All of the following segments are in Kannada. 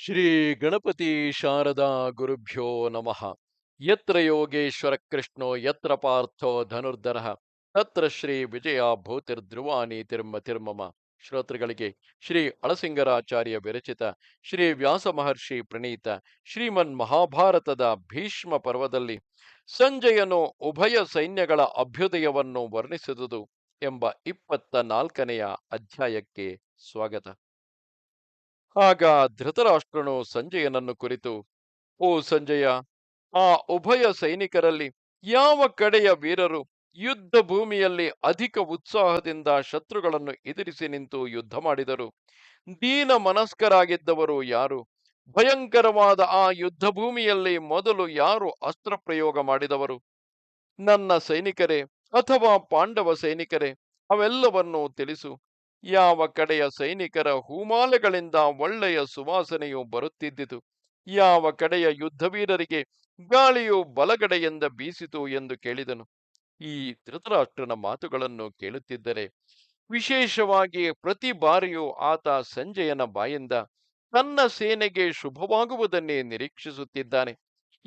ಶ್ರೀ ಗಣಪತಿ ಶಾರದಾ ಗುರುಭ್ಯೋ ನಮಃ. ಯತ್ರ ಯೋಗೇಶ್ವರ ಕೃಷ್ಣೋ, ಯತ್ರ ಪಾರ್ಥೋ ಧನುರ್ಧರ, ತತ್ರ ಶ್ರೀ ವಿಜಯ ಭೂತಿರ್ಧ್ರುವಾನಿ ತಿರ್ಮ ತಿರ್ಮಮ. ಶ್ರೋತೃಗಳಿಗೆ ಶ್ರೀ ಅಳಸಿಂಗರಾಚಾರ್ಯ ವಿರಚಿತ, ಶ್ರೀ ವ್ಯಾಸ ಮಹರ್ಷಿ ಪ್ರಣೀತ, ಶ್ರೀಮನ್ ಮಹಾಭಾರತದ ಭೀಷ್ಮ ಪರ್ವದಲ್ಲಿ ಸಂಜಯನು ಉಭಯ ಸೈನ್ಯಗಳ ಅಭ್ಯುದಯವನ್ನು ವರ್ಣಿಸಿದುದು ಎಂಬ ಇಪ್ಪತ್ತ ನಾಲ್ಕನೆಯ ಅಧ್ಯಾಯಕ್ಕೆ ಸ್ವಾಗತ. ಆಗ ಧೃತರಾಷ್ಟ್ರನು ಸಂಜಯನನ್ನು ಕುರಿತು, ಓ ಸಂಜಯ, ಆ ಉಭಯ ಸೈನಿಕರಲ್ಲಿ ಯಾವ ಕಡೆಯ ವೀರರು ಯುದ್ಧ ಭೂಮಿಯಲ್ಲಿ ಅಧಿಕ ಉತ್ಸಾಹದಿಂದ ಶತ್ರುಗಳನ್ನು ಎದುರಿಸಿ ನಿಂತು ಯುದ್ಧ ಮಾಡಿದರು? ದೀನ ಮನಸ್ಕರಾಗಿದ್ದವರು ಯಾರು? ಭಯಂಕರವಾದ ಆ ಯುದ್ಧ ಭೂಮಿಯಲ್ಲಿ ಮೊದಲು ಯಾರು ಅಸ್ತ್ರ ಪ್ರಯೋಗ ಮಾಡಿದವರು? ನನ್ನ ಸೈನಿಕರೇ ಅಥವಾ ಪಾಂಡವ ಸೈನಿಕರೇ, ಅವೆಲ್ಲವನ್ನೂ ತಿಳಿಸು. ಯಾವ ಕಡೆಯ ಸೈನಿಕರ ಹೂಮಾಲೆಗಳಿಂದ ಒಳ್ಳೆಯ ಸುವಾಸನೆಯು ಬರುತ್ತಿದ್ದಿತು? ಯಾವ ಕಡೆಯ ಯುದ್ಧವೀರರಿಗೆ ಗಾಳಿಯು ಬಲಗಡೆಯಿಂದ ಬೀಸಿತು ಎಂದು ಕೇಳಿದನು? ಈ ಧೃತರಾಷ್ಟ್ರನ ಮಾತುಗಳನ್ನು ಕೇಳುತ್ತಿದ್ದರೆ ವಿಶೇಷವಾಗಿ ಪ್ರತಿ ಬಾರಿಯೂ ಆತ ಸಂಜಯನ ಬಾಯಿಂದ ತನ್ನ ಸೇನೆಗೆ ಶುಭವಾಗುವುದನ್ನೇ ನಿರೀಕ್ಷಿಸುತ್ತಿದ್ದಾನೆ.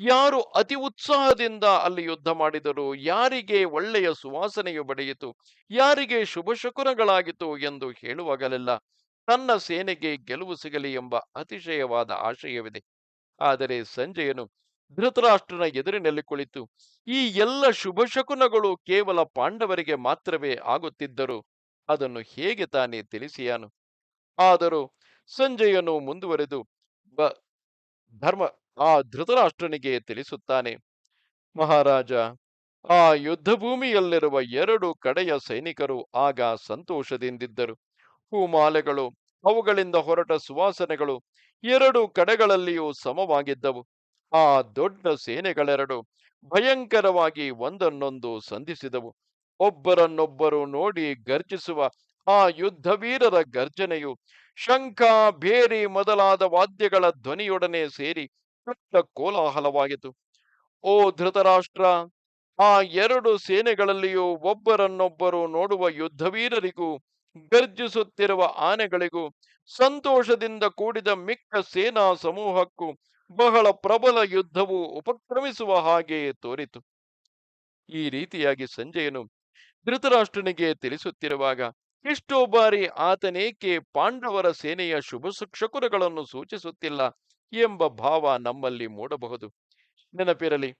ಯಾರು ಅತಿ ಉತ್ಸಾಹದಿಂದ ಅಲ್ಲಿ ಯುದ್ಧ ಮಾಡಿದರು? ಯಾರಿಗೆ ಒಳ್ಳೆಯ ಸುವಾಸನೆಯು ಬಡಿಯಿತು ಯಾರಿಗೆ ಶುಭ ಶಕುನಗಳಾಗಿತು ಎಂದು ಹೇಳುವಾಗಲೆಲ್ಲ ತನ್ನ ಸೇನೆಗೆ ಗೆಲುವು ಸಿಗಲಿ ಎಂಬ ಅತಿಶಯವಾದ ಆಶಯವಿದೆ. ಆದರೆ ಸಂಜಯನು ಧೃತರಾಷ್ಟ್ರನ ಎದುರಿನಲ್ಲಿ ಕುಳಿತು ಈ ಎಲ್ಲ ಶುಭ ಶಕುನಗಳು ಕೇವಲ ಪಾಂಡವರಿಗೆ ಮಾತ್ರವೇ ಆಗುತ್ತಿದ್ದರು? ಅದನ್ನು ಹೇಗೆ ತಾನೇ ತಿಳಿಸಿಯಾನು? ಆದರೂ ಸಂಜಯನು ಮುಂದುವರೆದು ಬ ಧರ್ಮ ಆ ಧೃತರಾಷ್ಟ್ರನಿಗೆ ತಿಳಿಸುತ್ತಾನೆ, ಮಹಾರಾಜ, ಆ ಯುದ್ಧ ಭೂಮಿಯಲ್ಲಿರುವ ಎರಡು ಕಡೆಯ ಸೈನಿಕರು ಆಗ ಸಂತೋಷದಿಂದಿದ್ದರು. ಹೂಮಾಲೆಗಳು, ಅವುಗಳಿಂದ ಹೊರಟ ಸುವಾಸನೆಗಳು ಎರಡು ಕಡೆಗಳಲ್ಲಿಯೂ ಸಮವಾಗಿದ್ದವು. ಆ ದೊಡ್ಡ ಸೇನೆಗಳೆರಡು ಭಯಂಕರವಾಗಿ ಒಂದನ್ನೊಂದು ಸಂಧಿಸಿದವು. ಒಬ್ಬರನ್ನೊಬ್ಬರು ನೋಡಿ ಗರ್ಜಿಸುವ ಆ ಯುದ್ಧವೀರರ ಗರ್ಜನೆಯು ಶಂಖ ಭೇರಿ ಮೊದಲಾದ ವಾದ್ಯಗಳ ಧ್ವನಿಯೊಡನೆ ಸೇರಿ ಕೋಲಾಹಲವಾಯಿತು ಓ ಧೃತರಾಷ್ಟ್ರ, ಆ ಎರಡು ಸೇನೆಗಳಲ್ಲಿಯೂ ಒಬ್ಬರನ್ನೊಬ್ಬರು ನೋಡುವ ಯುದ್ಧವೀರರಿಗೂ, ಗರ್ಜಿಸುತ್ತಿರುವ ಆನೆಗಳಿಗೂ, ಸಂತೋಷದಿಂದ ಕೂಡಿದ ಮಿಕ್ಕ ಸೇನಾ ಸಮೂಹಕ್ಕೂ ಬಹಳ ಪ್ರಬಲ ಯುದ್ಧವು ಉಪಕ್ರಮಿಸುವ ಹಾಗೆ ತೋರಿತು. ಈ ರೀತಿಯಾಗಿ ಸಂಜಯನು ಧೃತರಾಷ್ಟ್ರನಿಗೆ ತಿಳಿಸುತ್ತಿರುವಾಗ, ಎಷ್ಟೋ ಬಾರಿ ಆತನೇಕೆ ಪಾಂಡವರ ಸೇನೆಯ ಶುಭ ಶಕುನಗಳನ್ನು ಸೂಚಿಸುತ್ತಿಲ್ಲ ಎಂಬ ಭಾವ ನಮ್ಮಲ್ಲಿ ಮೂಡಬಹುದು. ನೆನಪಿರಲಿ,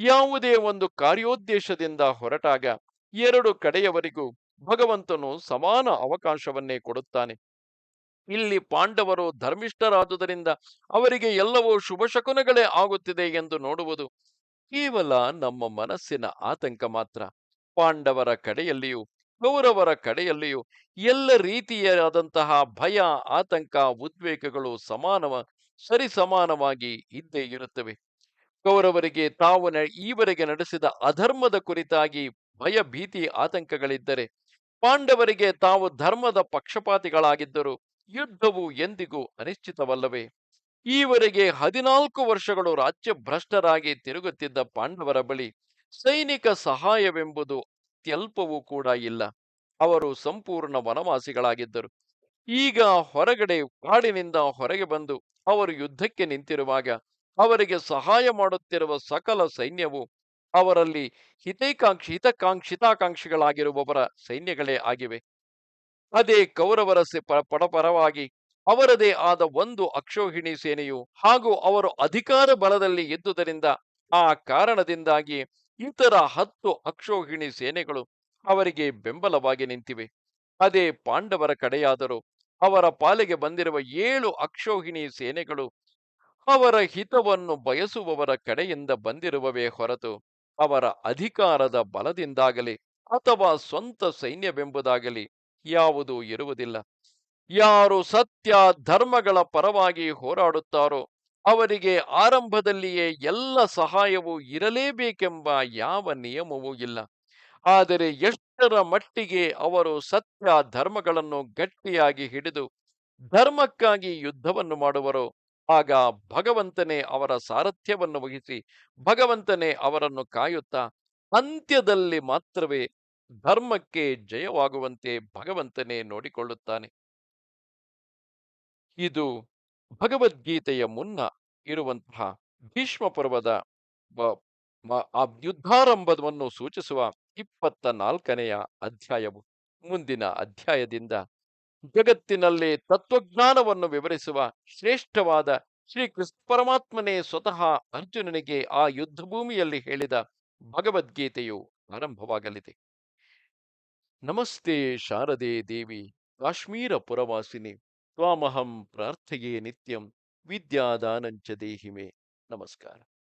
ಯಾವುದೇ ಒಂದು ಕಾರ್ಯೋದ್ದೇಶದಿಂದ ಹೊರಟಾಗ ಎರಡು ಕಡೆಯವರಿಗೂ ಭಗವಂತನು ಸಮಾನ ಅವಕಾಶವನ್ನೇ ಕೊಡುತ್ತಾನೆ. ಇಲ್ಲಿ ಪಾಂಡವರು ಧರ್ಮಿಷ್ಠರಾದುದರಿಂದ ಅವರಿಗೆ ಎಲ್ಲವೂ ಶುಭ ಶಕುನಗಳೇ ಆಗುತ್ತಿದೆ ಎಂದು ನೋಡುವುದು ಕೇವಲ ನಮ್ಮ ಮನಸ್ಸಿನ ಆತಂಕ ಮಾತ್ರ. ಪಾಂಡವರ ಕಡೆಯಲ್ಲಿಯೂ ಗೌರವರ ಕಡೆಯಲ್ಲಿಯೂ ಎಲ್ಲ ರೀತಿಯಾದಂತಹ ಭಯ, ಆತಂಕ, ಉದ್ವೇಗಗಳು ಸಮಾನವ ಸರಿಸಮಾನವಾಗಿ ಇದ್ದೇ ಇರುತ್ತವೆ. ಕೌರವರಿಗೆ ತಾವು ಈವರೆಗೆ ನಡೆಸಿದ ಅಧರ್ಮದ ಕುರಿತಾಗಿ ಭಯ, ಭೀತಿ, ಆತಂಕಗಳಿದ್ದರೆ, ಪಾಂಡವರಿಗೆ ತಾವು ಧರ್ಮದ ಪಕ್ಷಪಾತಿಗಳಾಗಿದ್ದರು ಯುದ್ಧವು ಎಂದಿಗೂ ಅನಿಶ್ಚಿತವಲ್ಲವೇ? ಈವರೆಗೆ ಹದಿನಾಲ್ಕು ವರ್ಷಗಳು ರಾಜ್ಯ ಭ್ರಷ್ಟರಾಗಿ ತಿರುಗುತ್ತಿದ್ದ ಪಾಂಡವರ ಬಳಿ ಸೈನಿಕ ಸಹಾಯವೆಂಬುದು ಅತ್ಯಲ್ಪವೂ ಕೂಡ ಇಲ್ಲ. ಅವರು ಸಂಪೂರ್ಣ ವನವಾಸಿಗಳಾಗಿದ್ದರು. ಈಗ ಹೊರಗಡೆ ಕಾಡಿನಿಂದ ಹೊರಗೆ ಬಂದು ಅವರು ಯುದ್ಧಕ್ಕೆ ನಿಂತಿರುವಾಗ ಅವರಿಗೆ ಸಹಾಯ ಮಾಡುತ್ತಿರುವ ಸಕಲ ಸೈನ್ಯವು ಅವರಲ್ಲಿ ಹಿತೈಕಾಂಕ್ಷಿ ಹಿತಕಾಂಕ್ಷಿತಾಕಾಂಕ್ಷಿಗಳಾಗಿರುವವರ ಸೈನ್ಯಗಳೇ ಆಗಿವೆ. ಅದೇ ಕೌರವರ ಪಡಪರವಾಗಿ ಅವರದೇ ಆದ ಒಂದು ಅಕ್ಷೋಹಿಣಿ ಸೇನೆಯು ಹಾಗೂ ಅವರು ಅಧಿಕಾರ ಬಲದಲ್ಲಿ ಇದ್ದುದರಿಂದ ಆ ಕಾರಣದಿಂದಾಗಿ ಇತರ ಹತ್ತು ಅಕ್ಷೋಹಿಣಿ ಸೇನೆಗಳು ಅವರಿಗೆ ಬೆಂಬಲವಾಗಿ ನಿಂತಿವೆ. ಅದೇ ಪಾಂಡವರ ಕಡೆಯಾದರೂ ಅವರ ಪಾಲಿಗೆ ಬಂದಿರುವ ಏಳು ಅಕ್ಷೋಹಿಣಿ ಸೇನೆಗಳು ಅವರ ಹಿತವನ್ನು ಬಯಸುವವರ ಕಡೆಯಿಂದ ಬಂದಿರುವವೇ ಹೊರತು ಅವರ ಅಧಿಕಾರದ ಬಲದಿಂದಾಗಲಿ ಅಥವಾ ಸ್ವಂತ ಸೈನ್ಯವೆಂಬುದಾಗಲಿ ಯಾವುದೂ ಇರುವುದಿಲ್ಲ. ಯಾರು ಸತ್ಯ, ಧರ್ಮಗಳ ಪರವಾಗಿ ಹೋರಾಡುತ್ತಾರೋ ಅವರಿಗೆ ಆರಂಭದಲ್ಲಿಯೇ ಎಲ್ಲ ಸಹಾಯವೂ ಇರಲೇಬೇಕೆಂಬ ಯಾವ ನಿಯಮವೂ ಇಲ್ಲ. ಆದರೆ ಎಷ್ಟರ ಮಟ್ಟಿಗೆ ಅವರು ಸತ್ಯ ಧರ್ಮಗಳನ್ನು ಗಟ್ಟಿಯಾಗಿ ಹಿಡಿದು ಧರ್ಮಕ್ಕಾಗಿ ಯುದ್ಧವನ್ನು ಮಾಡುವರು, ಆಗ ಭಗವಂತನೇ ಅವರ ಸಾರಥ್ಯವನ್ನು ವಹಿಸಿ, ಭಗವಂತನೇ ಅವರನ್ನು ಕಾಯುತ್ತಾ, ಅಂತ್ಯದಲ್ಲಿ ಮಾತ್ರವೇ ಧರ್ಮಕ್ಕೆ ಜಯವಾಗುವಂತೆ ಭಗವಂತನೇ ನೋಡಿಕೊಳ್ಳುತ್ತಾನೆ. ಇದು ಭಗವದ್ಗೀತೆಯ ಮುನ್ನ ಇರುವಂತಹ ಭೀಷ್ಮ ಪರ್ವದ ಆ ಯುದ್ಧಾರಂಭವನ್ನು ಸೂಚಿಸುವ ಇಪ್ಪತ್ತ ನಾಲ್ಕನೆಯ ಅಧ್ಯಾಯವು ಮುಂದಿನ ಅಧ್ಯಾಯದಿಂದ ಜಗತ್ತಿನಲ್ಲಿ ತತ್ವಜ್ಞಾನವನ್ನು ವಿವರಿಸುವ ಶ್ರೇಷ್ಠವಾದ ಶ್ರೀ ಕೃಷ್ಣ ಪರಮಾತ್ಮನೇ ಸ್ವತಃ ಅರ್ಜುನನಿಗೆ ಆ ಯುದ್ಧ ಭೂಮಿಯಲ್ಲಿ ಹೇಳಿದ ಭಗವದ್ಗೀತೆಯು ಆರಂಭವಾಗಲಿದೆ. ನಮಸ್ತೆ ಶಾರದೆ ದೇವಿ ಕಾಶ್ಮೀರ ಪುರವಾಸಿನಿ ತ್ವಾಮಹಂ ಪ್ರಾರ್ಥೆಯೇ ನಿತ್ಯಂ, ವಿದ್ಯಾದಾನಂಚ ದೇಹಿಮೆ. ನಮಸ್ಕಾರ.